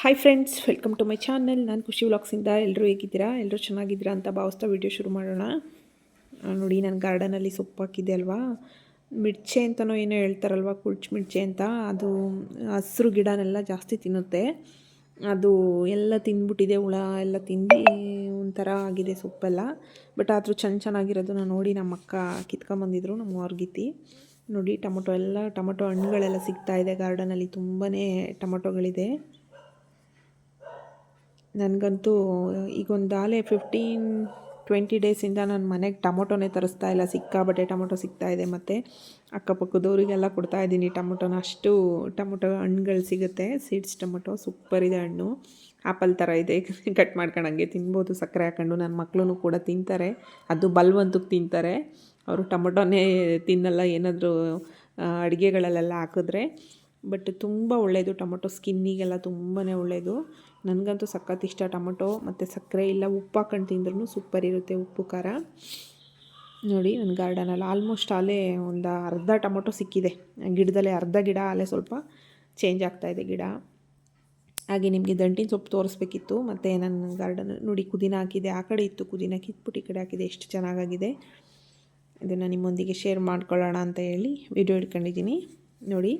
Hi friends welcome to my channel ನಾನು ಖುಷಿ ವ್ಲಾಗ್ಸಿಂದ ಎಲ್ಲರೂ ಹೇಗಿದ್ದೀರಾ? ಎಲ್ಲರೂ ಚೆನ್ನಾಗಿದ್ದೀರಾ ಅಂತ ಭಾವಿಸ್ತಾ ವಿಡಿಯೋ ಶುರು ಮಾಡೋಣ. ನೋಡಿ, ನಾನು ಗಾರ್ಡನಲ್ಲಿ ಸೊಪ್ಪು ಹಾಕಿದ್ದೆ ಅಲ್ವಾ? ಮಿರ್ಚೆ ಅಂತಲೋ ಏನೋ ಹೇಳ್ತಾರಲ್ವ ಕುಳ್ಚು ಮಿರ್ಚೆ ಅಂತ? ಅದು ಹಸಿರು ಗಿಡನೆಲ್ಲ ಜಾಸ್ತಿ ತಿನ್ನುತ್ತೆ. ಅದು ಎಲ್ಲ ತಿಂದ್ಬಿಟ್ಟಿದೆ, ಹುಳ ಎಲ್ಲ ತಿಂದು ಒಂಥರ ಆಗಿದೆ ಸೊಪ್ಪೆಲ್ಲ. ಬಟ್ ಆದರೂ ಚೆನ್ನ ಚೆನ್ನಾಗಿರೋದನ್ನ ನೋಡಿ ನಮ್ಮ ಅಕ್ಕ ಕಿತ್ಕೊಂಬಂದಿದ್ರು, ನಮ್ಮ ಅವ್ರಿಗಿತ್ತಿ ನೋಡಿ, ಟೊಮೊಟೊ ಎಲ್ಲ, ಟೊಮೊಟೊ ಹಣ್ಣುಗಳೆಲ್ಲ ಸಿಗ್ತಾಯಿದೆ ಗಾರ್ಡನಲ್ಲಿ ತುಂಬಾ ಟೊಮೊಟೊಗಳಿದೆ. ನನಗಂತೂ ಈಗ ಒಂದು ಆಲೆ ಫಿಫ್ಟೀನ್ ಟ್ವೆಂಟಿ ಡೇಸಿಂದ ನಾನು ಮನೆಗೆ ಟೊಮೊಟೊನೇ ತರಿಸ್ತಾ ಇಲ್ಲ. ಸಿಕ್ಕಾಬಟ್ಟೆ ಟೊಮೊಟೊ ಸಿಗ್ತಾ ಇದೆ ಮತ್ತು ಅಕ್ಕಪಕ್ಕದವರಿಗೆಲ್ಲ ಕೊಡ್ತಾ ಇದ್ದೀನಿ ಟೊಮೊಟೊನ. ಅಷ್ಟು ಟೊಮೊಟೊ ಹಣ್ಣುಗಳು ಸಿಗುತ್ತೆ. ಸೀಡ್ಸ್ ಟೊಮೊಟೊ, ಸೂಪರ್ ಇದೆ ಹಣ್ಣು. ಆ್ಯಪಲ್ ಥರ ಇದೆ. ಕಟ್ ಮಾಡ್ಕೊಂಡು ಹಂಗೆ ತಿನ್ಬೋದು. ಸಕ್ಕರೆ ಹಾಕೊಂಡು ನನ್ನ ಮಕ್ಕಳು ಕೂಡ ತಿಂತಾರೆ. ಅದು ಬಲ್ವಂತಕ್ಕೆ ತಿಂತಾರೆ. ಅವರು ಟೊಮೊಟೊನೇ ತಿನ್ನಲ್ಲ. ಏನಾದರೂ ಅಡುಗೆಗಳಲ್ಲೆಲ್ಲ ಹಾಕಿದ್ರೆ. ಬಟ್ ತುಂಬ ಒಳ್ಳೆಯದು ಟೊಮೊಟೊ. ಸ್ಕಿನ್ನಿಗೆಲ್ಲ ತುಂಬಾ ಒಳ್ಳೆಯದು ನನಗಂತೂ ಸಖತ್ ಇಷ್ಟ ಟೊಮೊಟೊ. ಮತ್ತು ಸಕ್ಕರೆ ಇಲ್ಲ, ಉಪ್ಪು ಹಾಕೊಂಡು ತಿಂದ್ರೂ ಸೂಪರ್ ಇರುತ್ತೆ ಉಪ್ಪು, ಖಾರ. ನೋಡಿ ನನ್ನ ಗಾರ್ಡನಲ್ಲಿ ಆಲ್ಮೋಸ್ಟ್ ಅಲ್ಲೇ ಒಂದು ಅರ್ಧ ಟೊಮೊಟೊ ಸಿಕ್ಕಿದೆ. ಗಿಡದಲ್ಲೇ ಅರ್ಧ ಗಿಡ, ಅಲ್ಲೇ ಸ್ವಲ್ಪ ಚೇಂಜ್ ಆಗ್ತಾಯಿದೆ ಗಿಡ. ಹಾಗೆ ನಿಮಗೆ ದಂಟಿನ ಸೊಪ್ಪು ತೋರಿಸ್ಬೇಕಿತ್ತು. ಮತ್ತು ನನ್ನ ಗಾರ್ಡನ್ ನೋಡಿ ಕುದಿನ ಹಾಕಿದೆ. ಆ ಕಡೆ ಇತ್ತು ಕುದಿನ ಕಿತ್ಬಿಟ್ಟು ಈ ಕಡೆ ಹಾಕಿದೆ. ಎಷ್ಟು ಚೆನ್ನಾಗಾಗಿದೆ. ಇದನ್ನು ನಿಮ್ಮೊಂದಿಗೆ ಶೇರ್ ಮಾಡ್ಕೊಳ್ಳೋಣ ಅಂತ ಹೇಳಿ ವಿಡಿಯೋ ಇಟ್ಕೊಂಡಿದ್ದೀನಿ. ನೋಡಿ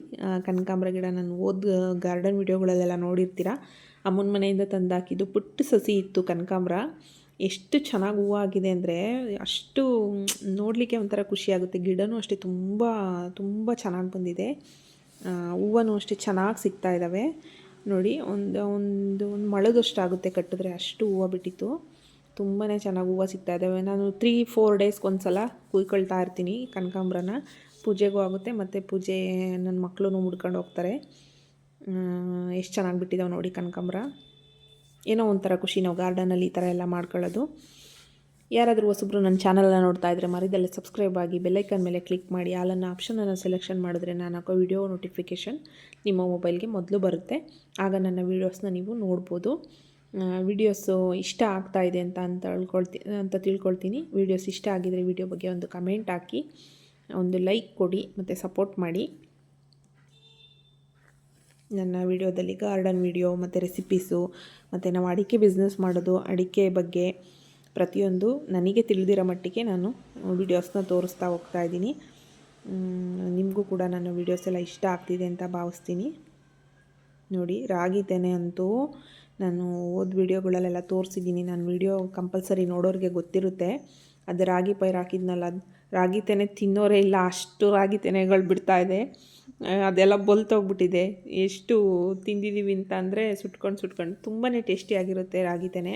ಕನಕಾಂಬ್ರ ಗಿಡ ನಾನು ಓದ್ ಗಾರ್ಡನ್ ವಿಡಿಯೋಗಳಲ್ಲೆಲ್ಲ ನೋಡಿರ್ತೀರ? ಅಮ್ಮನ ಮನೆಯಿಂದ ತಂದಾಕಿದ್ದು ಪುಟ್ಟ ಸಸಿ ಇತ್ತು ಕನಕಾಂಬರ. ಎಷ್ಟು ಚೆನ್ನಾಗಿ ಹೂವು ಆಗಿದೆ ಅಂದರೆ ಅಷ್ಟು ನೋಡಲಿಕ್ಕೆ ಒಂಥರ ಖುಷಿಯಾಗುತ್ತೆ ಗಿಡನೂ ಅಷ್ಟೇ ತುಂಬ ತುಂಬ ಚೆನ್ನಾಗಿ ಬಂದಿದೆ. ಹೂವನೂ ಅಷ್ಟೇ ಚೆನ್ನಾಗಿ ಸಿಗ್ತಾ ಇದ್ದಾವೆ ನೋಡಿ, ಒಂದು ಒಂದು ಒಂದು ಮಳೆದಷ್ಟು ಆಗುತ್ತೆ ಕಟ್ಟಿದ್ರೆ ಅಷ್ಟು ಹೂವು ಬಿಟ್ಟಿತ್ತು. ತುಂಬಾ ಚೆನ್ನಾಗಿ ಹೂವು ಸಿಗ್ತಾ ಇದ್ದಾವೆ ನಾನು ತ್ರೀ ಫೋರ್ ಡೇಸ್ಗೆ ಸಲ ಕುಯ್ಕೊಳ್ತಾ ಇರ್ತೀನಿ ಕನಕಾಂಬ್ರನ. ಪೂಜೆಗೂ ಆಗುತ್ತೆ, ಮತ್ತು ಪೂಜೆ ನನ್ನ ಮಕ್ಕಳು ಮುಡ್ಕೊಂಡು ಹೋಗ್ತಾರೆ. ಎಷ್ಟು ಚೆನ್ನಾಗಿ ಬಿಟ್ಟಿದ್ದಾವೆ ನೋಡಿ ಕನಕಾಂಬ್ರ. ಏನೋ ಒಂಥರ ಖುಷಿ ನಾವು ಗಾರ್ಡನಲ್ಲಿ ಈ ಥರ ಎಲ್ಲ ಮಾಡ್ಕೊಳ್ಳೋದು. ಯಾರಾದರೂ ಹೊಸಬ್ರು ನನ್ನ ಚಾನಲನ್ನು ನೋಡ್ತಾ ಇದ್ದರೆ ಮರಿದಲ್ಲೇ ಸಬ್ಸ್ಕ್ರೈಬ್ ಆಗಿ ಬೆಲ್ಲೈಕನ್ ಮೇಲೆ ಕ್ಲಿಕ್ ಮಾಡಿ ಆಲನ್ನು ಆಪ್ಷನನ್ನು ಸೆಲೆಕ್ಷನ್ ಮಾಡಿದ್ರೆ ನಾನು ಹಾಕೋ ವಿಡಿಯೋ ನೋಟಿಫಿಕೇಷನ್ ನಿಮ್ಮ ಮೊಬೈಲ್ಗೆ ಮೊದಲು ಬರುತ್ತೆ. ಆಗ ನನ್ನ ವೀಡಿಯೋಸ್ನ ನೀವು ನೋಡ್ಬೋದು. ವಿಡಿಯೋಸು ಇಷ್ಟ ಆಗ್ತಾ ಇದೆ ಅಂತ ಅಂತ ಅಂತ ತಿಳ್ಕೊಳ್ತೀನಿ. ವಿಡಿಯೋಸ್ ಇಷ್ಟ ಆಗಿದರೆ ವಿಡಿಯೋ ಬಗ್ಗೆ ಒಂದು ಕಮೆಂಟ್ ಹಾಕಿ. ಒಂದು ಲೈಕ್ ಕೊಡಿ ಮತ್ತು ಸಪೋರ್ಟ್ ಮಾಡಿ. ನನ್ನ ವಿಡಿಯೋದಲ್ಲಿ ಗಾರ್ಡನ್ ವಿಡಿಯೋ ಮತ್ತು ರೆಸಿಪೀಸು ಮತ್ತು ನಾವು ಅಡಿಕೆ ಬಿಸ್ನೆಸ್ ಮಾಡೋದು, ಅಡಿಕೆ ಬಗ್ಗೆ ಪ್ರತಿಯೊಂದು ನನಗೆ ತಿಳಿದಿರೋ ಮಟ್ಟಿಗೆ ನಾನು ವಿಡಿಯೋಸ್ನ ತೋರಿಸ್ತಾ ಹೋಗ್ತಾ ಇದ್ದೀನಿ. ನಿಮಗೂ ಕೂಡ ನನ್ನ ವಿಡಿಯೋಸ್ ಎಲ್ಲ ಇಷ್ಟ ಆಗ್ತಿದೆ ಅಂತ ಭಾವಿಸ್ತೀನಿ. ನೋಡಿ, ರಾಗಿ ತೆನೆ ಅಂತೂ ನಾನು ಓದ್ ವಿಡಿಯೋಗಳಲ್ಲೆಲ್ಲ ತೋರಿಸಿದ್ದೀನಿ. ನಾನು ವಿಡಿಯೋ ಕಂಪಲ್ಸರಿ ನೋಡೋರಿಗೆ ಗೊತ್ತಿರುತ್ತೆ. ಅದು ರಾಗಿ ಪೈರು ಹಾಕಿದ್ನಲ್ಲ ಅದು ರಾಗಿ ತೆನೆ ತಿನ್ನೋರೇ ಇಲ್ಲ, ಅಷ್ಟು ರಾಗಿ ತೆನೆಗಳು ಬಿಡ್ತಾ ಇದೆ. ಅದೆಲ್ಲ ಬೊಲ್ತೋಗ್ಬಿಟ್ಟಿದೆ. ಎಷ್ಟು ತಿಂದಿದ್ದೀವಿ ಅಂತ ಅಂದರೆ ಸುಟ್ಕೊಂಡು ಸುಟ್ಕೊಂಡು ತುಂಬಾ ಟೇಸ್ಟಿಯಾಗಿರುತ್ತೆ ರಾಗಿ ತೆನೆ.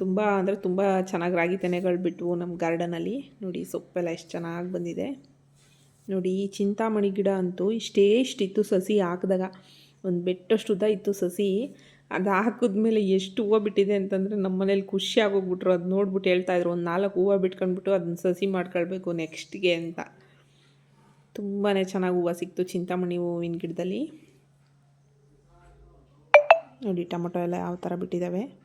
ತುಂಬ ಅಂದರೆ ತುಂಬ ಚೆನ್ನಾಗಿ ರಾಗಿ ತೆನೆಗಳು ಬಿಟ್ವು ನಮ್ಮ ಗಾರ್ಡನಲ್ಲಿ. ನೋಡಿ, ಸೊಪ್ಪೆಲ್ಲ ಎಷ್ಟು ಚೆನ್ನಾಗಿ ಬಂದಿದೆ. ನೋಡಿ, ಈ ಚಿಂತಾಮಣಿ ಗಿಡ ಅಂತೂ ಇಷ್ಟೇಷ್ಟಿತ್ತು ಸಸಿ ಹಾಕಿದಾಗ. ಒಂದು ಬೆಟ್ಟಷ್ಟು ಉದ್ದ ಇತ್ತು ಸಸಿ. ಅದು ಹಾಕಿದ್ಮೇಲೆ ಎಷ್ಟು ಹೂವು ಬಿಟ್ಟಿದೆ ಅಂತಂದರೆ ನಮ್ಮ ಮನೇಲಿ ಖುಷಿ ಆಗೋಗ್ಬಿಟ್ರು. ಅದು ನೋಡ್ಬಿಟ್ಟು ಹೇಳ್ತಾಯಿದ್ರು ಒಂದು ನಾಲ್ಕು ಹೂವು ಬಿಟ್ಕೊಂಡ್ಬಿಟ್ಟು ಅದನ್ನ ಸಸಿ ಮಾಡ್ಕೊಳ್ಬೇಕು ನೆಕ್ಸ್ಟ್ಗೆ ಅಂತ. ತುಂಬಾ ಚೆನ್ನಾಗಿ ಹೂವು ಸಿಕ್ತು ಚಿಂತಾಮಣಿ ಹೂವಿನ ಗಿಡದಲ್ಲಿ. ನೋಡಿ ಟೊಮೊಟೊ ಎಲ್ಲ ಯಾವ ಥರ ಬಿಟ್ಟಿದ್ದಾವೆ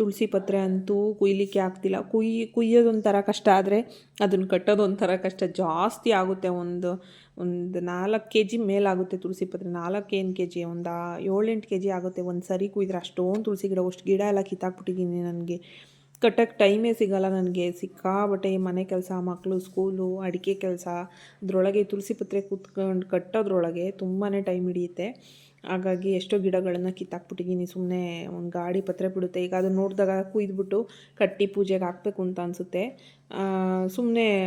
ತುಳಸಿ ಪತ್ರೆ ಅಂತೂ ಕುಯ್ಲಿಕ್ಕೆ ಆಗ್ತಿಲ್ಲ. ಕುಯ್, ಕುಯ್ಯೋದೊಂಥರ ಕಷ್ಟ ಆದರೆ ಅದನ್ನು ಕಟ್ಟೋದೊಂಥರ ಕಷ್ಟ. ಜಾಸ್ತಿ ಆಗುತ್ತೆ ಒಂದು ಒಂದು ನಾಲ್ಕು ಕೆ ಜಿ ಮೇಲಾಗುತ್ತೆ ತುಳಸಿ ಪತ್ರೆ. ನಾಲ್ಕು ಏನು ಕೆ ಜಿ ಒಂದು ಏಳೆಂಟು ಕೆ ಜಿ ಆಗುತ್ತೆ. ಒಂದು ಸರಿ ಕುಯ್ದ್ರೆ ಅಷ್ಟೊಂದು ತುಳಸಿ ಗಿಡ, ಅಷ್ಟು ಗಿಡ ಎಲ್ಲ ಕಿತ್ತಾಕ್ಬಿಟ್ಟಿದ್ದೀನಿ ನನಗೆ. ಕಟ್ಟಕ್ಕೆ ಟೈಮೇ ಸಿಗಲ್ಲ ನನಗೆ. ಸಿಕ್ಕಾಬಟ್ಟೆ ಮನೆ ಕೆಲಸ ಮಕ್ಕಳು ಸ್ಕೂಲು, ಅಡಿಕೆ ಕೆಲಸ. ಅದರೊಳಗೆ ತುಳಸಿ ಪತ್ರೆ ಕೂತ್ಕೊಂಡು ಕಟ್ಟೋದ್ರೊಳಗೆ ತುಂಬಾ ಟೈಮ್ ಹಿಡಿಯುತ್ತೆ. ಹಾಗಾಗಿ ಎಷ್ಟೋ ಗಿಡಗಳನ್ನು ಕಿತ್ತಾಕ್ಬಿಟ್ಟಿದ್ದೀನಿ ಸುಮ್ಮನೆ ಒಂದು ಗಾಡಿ ಪತ್ರೆ ಬಿಡುತ್ತೆ. ಈಗ ಅದನ್ನ ನೋಡಿದಾಗ ಕುಯ್ದುಬಿಟ್ಟು ಕಟ್ಟಿ ಪೂಜೆಗೆ ಹಾಕಬೇಕು ಅಂತ ಅನಿಸುತ್ತೆ. ಸುಮ್ಮನೆ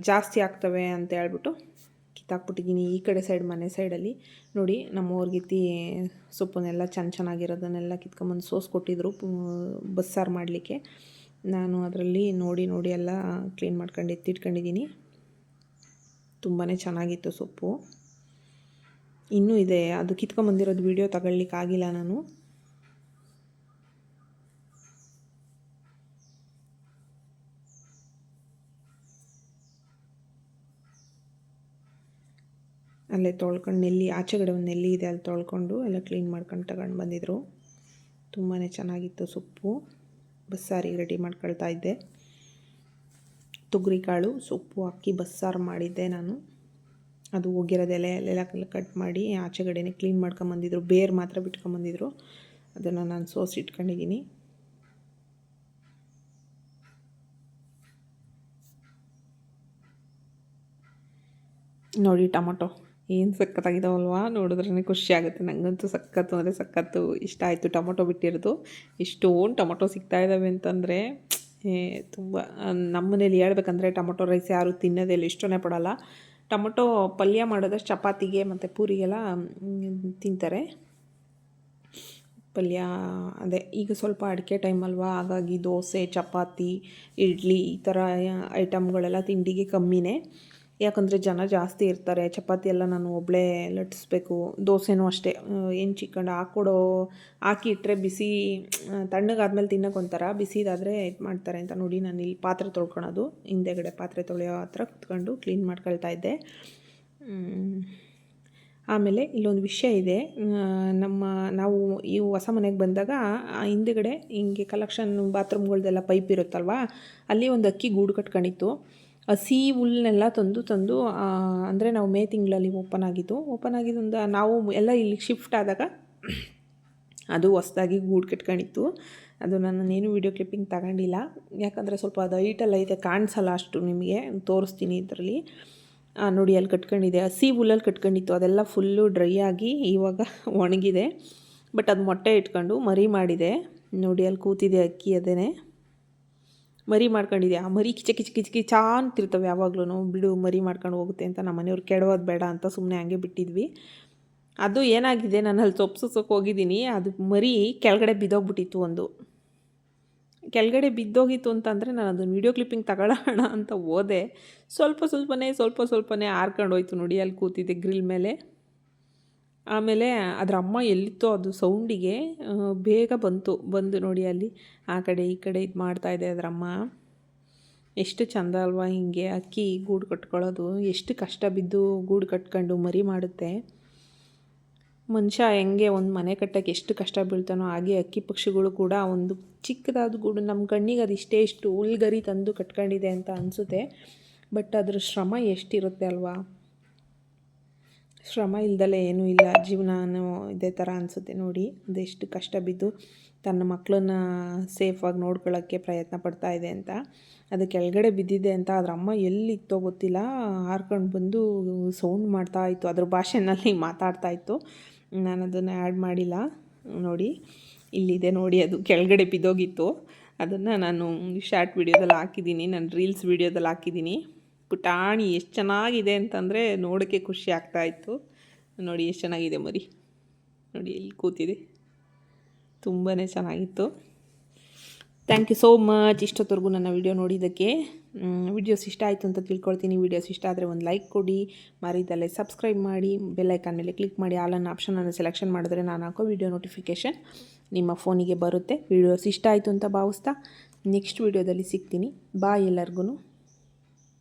ಜಾಸ್ತಿ ಆಗ್ತವೆ ಅಂತ ಹೇಳ್ಬಿಟ್ಟು ಕಿತ್ತಾಕ್ಬಿಟ್ಟಿದ್ದೀನಿ ಈ ಕಡೆ ಸೈಡ್, ಮನೆ ಸೈಡಲ್ಲಿ. ನೋಡಿ ನಮ್ಮ ಊರ್ಗಿತ್ತಿ ಸೊಪ್ಪನ್ನೆಲ್ಲ ಚೆನ್ನ ಚೆನ್ನಾಗಿರೋದನ್ನೆಲ್ಲ ಕಿತ್ಕೊಂಬಂದು ಸೋಸ್ ಕೊಟ್ಟಿದ್ರು ಪು- ಬಸ್ಸಾರು ಮಾಡಲಿಕ್ಕೆ. ನಾನು ಅದರಲ್ಲಿ ನೋಡಿ ನೋಡಿ ಎಲ್ಲ ಕ್ಲೀನ್ ಮಾಡ್ಕೊಂಡು ಎತ್ತಿಟ್ಕೊಂಡಿದ್ದೀನಿ ತುಂಬಾ ಚೆನ್ನಾಗಿತ್ತು ಸೊಪ್ಪು. ಇನ್ನೂ ಇದೆ. ಅದು ಕಿತ್ಕೊಂಬಂದಿರೋದು ವೀಡಿಯೋ ತಗೊಳ್ಳಿಕ್ಕಾಗಿಲ್ಲ ನಾನು. ಅಲ್ಲೇ ತೊಳ್ಕೊಂಡು ನೆಲ್ಲಿ ಆಚೆಗಡೆ ಒಂದು ನೆಲ್ಲಿ ಇದೆ, ಅಲ್ಲಿ ತೊಳ್ಕೊಂಡು ಎಲ್ಲ ಕ್ಲೀನ್ ಮಾಡ್ಕೊಂಡು ತಗೊಂಡು ಬಂದಿದ್ರು. ತುಂಬಾ ಚೆನ್ನಾಗಿತ್ತು ಸೊಪ್ಪು. ಬಸ್ಸಾರಿಗೆ ರೆಡಿ ಮಾಡ್ಕೊಳ್ತಾ ಇದ್ದೆ. ತೊಗರಿಕಾಳು, ಸೊಪ್ಪು ಹಾಕಿ ಬಸ್ಸಾರು ಮಾಡಿದ್ದೆ ನಾನು. ಅದು ಹೋಗಿರೋದೆಲೆ ಎಲ್ಲ ಕಟ್ ಮಾಡಿ ಆಚೆಗಡೆನೆ ಕ್ಲೀನ್ ಮಾಡ್ಕೊಂಬಂದಿದ್ರು. ಬೇರು ಮಾತ್ರ ಬಿಟ್ಕೊಂಬಂದಿದ್ರು. ಅದನ್ನು ನಾನು ಸೋಸಿ ಇಟ್ಕೊಂಡಿದ್ದೀನಿ ನೋಡಿ ಟೊಮೊಟೊ, ಏನು ಸಖತ್ತಾಗಿದ್ದಾವಲ್ವಾ ನೋಡಿದ್ರೇ ಖುಷಿ ಆಗುತ್ತೆ. ನನಗಂತೂ ಸಖತ್ತು, ಅಂದರೆ ಸಖತ್ತು ಇಷ್ಟ ಆಯಿತು ಟೊಮೊಟೊ ಬಿಟ್ಟಿರೋದು. ಇಷ್ಟೊಂದು ಟೊಮೊಟೊ ಸಿಗ್ತಾ ಇದ್ದಾವೆ ಅಂತಂದರೆ ತುಂಬ ನಮ್ಮ ಮನೇಲಿ ಹೇಳ್ಬೇಕಂದ್ರೆ ಟೊಮೊಟೊ ರೈಸ್ ಯಾರು ತಿನ್ನೋದೇ ಇಲ್ಲ. ಇಷ್ಟನೇ ಪಡೋಲ್ಲ. ಟೊಮೊಟೊ ಪಲ್ಯ ಮಾಡೋದಷ್ಟು ಚಪಾತಿಗೆ ಮತ್ತು ಪೂರಿಗೆಲ್ಲ ತಿಂತಾರೆ. ಪಲ್ಯ ಅದೇ, ಈಗ ಸ್ವಲ್ಪ ಅಡಿಕೆ ಟೈಮ್ ಅಲ್ವಾ? ಹಾಗಾಗಿ ದೋಸೆ, ಚಪಾತಿ, ಇಡ್ಲಿ ಈ ಥರ ಐಟಮ್ಗಳೆಲ್ಲ ತಿಂಡಿಗೆ ಕಮ್ಮಿನೇ. ಯಾಕಂದರೆ ಜನ ಜಾಸ್ತಿ ಇರ್ತಾರೆ, ಚಪಾತಿ ಎಲ್ಲ ನಾನು ಒಬ್ಬಳೇ ಲಟ್ಟಿಸ್ಬೇಕು, ದೋಸೆನೂ ಅಷ್ಟೇ. ಏನು ಚಿಕ್ಕಂಡು ಹಾಕ್ಕೊಡೋ ಹಾಕಿ ಇಟ್ಟರೆ ಬಿಸಿ ತಣ್ಣಗಾದ್ಮೇಲೆ ತಿನ್ನೋಕೆ ಒಂಥರ, ಬಿಸಿದಾದರೆ ಇದು ಮಾಡ್ತಾರೆ ಅಂತ ನೋಡಿ ನಾನು ಇಲ್ಲಿ ಪಾತ್ರೆ ತೊಳ್ಕೊಳೋದು. ಹಿಂದೆಗಡೆ ಪಾತ್ರೆ ತೊಳೆಯೋ ಹತ್ರ ಕುತ್ಕೊಂಡು ಕ್ಲೀನ್ ಮಾಡ್ಕೊಳ್ತಾ ಇದ್ದೆ. ಆಮೇಲೆ ಇಲ್ಲೊಂದು ವಿಷಯ ಇದೆ. ನಮ್ಮ, ನಾವು ಈ ಹೊಸ ಮನೆಗೆ ಬಂದಾಗ ಹಿಂದುಗಡೆ ಹಿಂಗೆ ಕಲೆಕ್ಷನ್ ಬಾತ್ರೂಮ್ಗಳ್ದೆಲ್ಲ ಪೈಪ್ ಇರುತ್ತಲ್ವ, ಅಲ್ಲಿ ಒಂದು ಅಕ್ಕಿ ಗೂಡು ಕಟ್ಕೊಂಡಿತ್ತು. ಹಸಿ ಹುಲ್ಲನ್ನೆಲ್ಲ ತಂದು ತಂದು ಅಂದರೆ ನಾವು ಮೇ ತಿಂಗಳಲ್ಲಿ ಓಪನ್ ಆಗಿದ್ದು ಓಪನ್ ಆಗಿದ್ದೊಂದು ನಾವು ಎಲ್ಲ ಇಲ್ಲಿ ಶಿಫ್ಟ್ ಆದಾಗ ಅದು ಹೊಸ್ದಾಗಿ ಗೂಡು ಕೆಟ್ಕೊಂಡಿತ್ತು. ಅದು ನಾನೇನು ವೀಡಿಯೋ ಕ್ಲಿಪ್ಪಿಂಗ್ ತಗೊಂಡಿಲ್ಲ. ಯಾಕಂದರೆ ಸ್ವಲ್ಪ ಅದು ಹೈಟೆಲ್ಲ ಇದೆ, ಕಾಣಿಸಲ್ಲ ಅಷ್ಟು ನಿಮಗೆ, ತೋರಿಸ್ತೀನಿ ಇದರಲ್ಲಿ. ನೋಡಿ ಅಲ್ಲಿ ಕಟ್ಕೊಂಡಿದೆ. ಹಸಿ ಹುಲ್ಲಲ್ಲಿ ಕಟ್ಕೊಂಡಿತ್ತು. ಅದೆಲ್ಲ ಫುಲ್ಲು ಡ್ರೈ ಆಗಿ ಇವಾಗ ಒಣಗಿದೆ. ಬಟ್ ಅದು ಮೊಟ್ಟೆ ಇಟ್ಕೊಂಡು ಮರಿ ಮಾಡಿದೆ. ನೋಡಿ ಅಲ್ಲಿ ಕೂತಿದೆ ಅಕ್ಕಿ ಅದೇನೆ. ಮರಿ ಮಾಡ್ಕೊಂಡಿದೆ ಆ ಮರಿ ಕಿಚ ಕಿಚ ಕಿಚ ಕಿಚ ಅಂತಿರ್ತವೆ ಯಾವಾಗ್ಲೂ ಬಿಡು, ಮರಿ ಮಾಡ್ಕೊಂಡು ಹೋಗುತ್ತೆ ಅಂತ ನಮ್ಮ ಮನೆಯವ್ರು ಕೆಡೋದು ಬೇಡ ಅಂತ ಸುಮ್ಮನೆ ಹಂಗೆ ಬಿಟ್ಟಿದ್ವಿ. ಅದು ಏನಾಗಿದೆ? ನಾನು ಅಲ್ಲಿ ಸೊಪ್ಪು ಸುಸೋಕೆ ಹೋಗಿದ್ದೀನಿ. ಅದು ಮರಿ ಕೆಳಗಡೆ ಬಿದ್ದೋಗ್ಬಿಟ್ಟಿತ್ತು ಒಂದು. ಕೆಳಗಡೆ ಬಿದ್ದೋಗಿತ್ತು ಅಂತಂದರೆ ನಾನು ಅದನ್ನು ವೀಡಿಯೋ ಕ್ಲಿಪ್ಪಿಂಗ್ ತಗೊಳ್ಳೋಣ ಅಂತ ಹೋದೆ. ಸ್ವಲ್ಪ ಸ್ವಲ್ಪನೇ ಸ್ವಲ್ಪ ಸ್ವಲ್ಪನೇ ಹಾರ್ಕೊಂಡೋಯ್ತು ನೋಡಿ, ಅಲ್ಲಿ ಕೂತಿದ್ದೆ ಗ್ರಿಲ್ ಮೇಲೆ. ಆಮೇಲೆ ಅದರ ಅಮ್ಮ ಎಲ್ಲಿತ್ತೋ ಅದು ಸೌಂಡಿಗೆ ಬೇಗ ಬಂತು. ಬಂದು ನೋಡಿ ಅಲ್ಲಿ, ಆ ಕಡೆ ಈ ಕಡೆ ಇದು ಮಾಡ್ತಾಯಿದೆ ಅದರ ಅಮ್ಮ. ಎಷ್ಟು ಚಂದ ಅಲ್ವಾ ಹಿಂಗೆ ಅಕ್ಕಿ ಗೂಡು ಕಟ್ಕೊಳ್ಳೋದು. ಎಷ್ಟು ಕಷ್ಟ ಬಿದ್ದು ಗೂಡು ಕಟ್ಕೊಂಡು ಮರಿ ಮಾಡುತ್ತೆ. ಮನುಷ್ಯ ಹೆಂಗೆ ಒಂದು ಮನೆ ಕಟ್ಟೋಕ್ಕೆ ಎಷ್ಟು ಕಷ್ಟ ಬೀಳ್ತಾನೋ ಹಾಗೆ ಅಕ್ಕಿ ಪಕ್ಷಿಗಳು ಕೂಡ ಒಂದು ಚಿಕ್ಕದಾದ ಗೂಡು ನಮ್ಮ ಕಣ್ಣಿಗೆ ಅದು ಇಷ್ಟೇ ಇಷ್ಟು ಉಲ್ಗರಿ ತಂದು ಕಟ್ಕೊಂಡಿದೆ ಅಂತ ಅನಿಸುತ್ತೆ. ಬಟ್ ಅದರ ಶ್ರಮ ಎಷ್ಟಿರುತ್ತೆ ಅಲ್ವಾ? ಶ್ರಮ ಇಲ್ದಲೇ ಏನೂ ಇಲ್ಲ. ಜೀವನನೂ ಇದೇ ಥರ ಅನಿಸುತ್ತೆ ನೋಡಿ. ಅದೆಷ್ಟು ಕಷ್ಟ ಬಿದ್ದು ತನ್ನ ಮಕ್ಕಳನ್ನ ಸೇಫಾಗಿ ನೋಡ್ಕೊಳ್ಳೋಕ್ಕೆ ಪ್ರಯತ್ನ ಪಡ್ತಾ ಇದೆ ಅಂತ. ಅದು ಕೆಳಗಡೆ ಬಿದ್ದಿದೆ ಅಂತ ಅದ್ರ ಅಮ್ಮ ಎಲ್ಲಿತ್ತೋ ಗೊತ್ತಿಲ್ಲ. ಹಾರ್ಕೊಂಡು ಬಂದು ಸೌಂಡ್ ಮಾಡ್ತಾ ಇತ್ತು. ಅದ್ರ ಭಾಷೆನಲ್ಲಿ ಮಾತಾಡ್ತಾ ಇತ್ತು. ನಾನು ಅದನ್ನು ಆ್ಯಡ್ ಮಾಡಿಲ್ಲ. ನೋಡಿ, ಇಲ್ಲಿದೆ ನೋಡಿ ಅದು. ಕೆಳಗಡೆ ಬಿದ್ದೋಗಿತ್ತು. ಅದನ್ನು ನಾನು ಶಾರ್ಟ್ ವಿಡಿಯೋದಲ್ಲಿ ಹಾಕಿದ್ದೀನಿ. ನಾನು ರೀಲ್ಸ್ ವಿಡಿಯೋದಲ್ಲಿ ಹಾಕಿದ್ದೀನಿ. ಪುಟಾಣಿ ಎಷ್ಟು ಚೆನ್ನಾಗಿದೆ ಅಂತಂದರೆ ನೋಡೋಕ್ಕೆ ಖುಷಿ ಆಗ್ತಾ ಇತ್ತು. ನೋಡಿ, ಎಷ್ಟು ಚೆನ್ನಾಗಿದೆ ಮರಿ. ನೋಡಿ, ಎಲ್ಲಿ ಕೂತಿದೆ. ತುಂಬಾ ಚೆನ್ನಾಗಿತ್ತು. ಥ್ಯಾಂಕ್ ಯು ಸೋ ಮಚ್ ಇಷ್ಟೊತ್ತವರೆಗೂ ನನ್ನ ವಿಡಿಯೋ ನೋಡಿದ್ದಕ್ಕೆ ವಿಡಿಯೋಸ್ ಇಷ್ಟ ಆಯಿತು ಅಂತ ತಿಳ್ಕೊಳ್ತೀನಿ. ವಿಡಿಯೋಸ್ ಇಷ್ಟ ಆದರೆ ಒಂದು ಲೈಕ್ ಕೊಡಿ. ಮರಿದಲ್ಲೇ ಸಬ್ಸ್ಕ್ರೈಬ್ ಮಾಡಿ. ಬೆಲ್ಲೈಕಾನ್ ಮೇಲೆ ಕ್ಲಿಕ್ ಮಾಡಿ. ಆಲನ್ನು ಆಪ್ಷನನ್ನು ಸೆಲೆಕ್ಷನ್ ಮಾಡಿದ್ರೆ ನಾನು ಹಾಕೋ ವಿಡಿಯೋ ನೋಟಿಫಿಕೇಷನ್ ನಿಮ್ಮ ಫೋನಿಗೆ ಬರುತ್ತೆ. ವಿಡಿಯೋಸ್ ಇಷ್ಟ ಆಯಿತು ಅಂತ ಭಾವಿಸ್ತಾ ನೆಕ್ಸ್ಟ್ ವಿಡಿಯೋದಲ್ಲಿ ಸಿಗ್ತೀನಿ. ಬಾಯ್ ಎಲ್ಲರಿಗೂ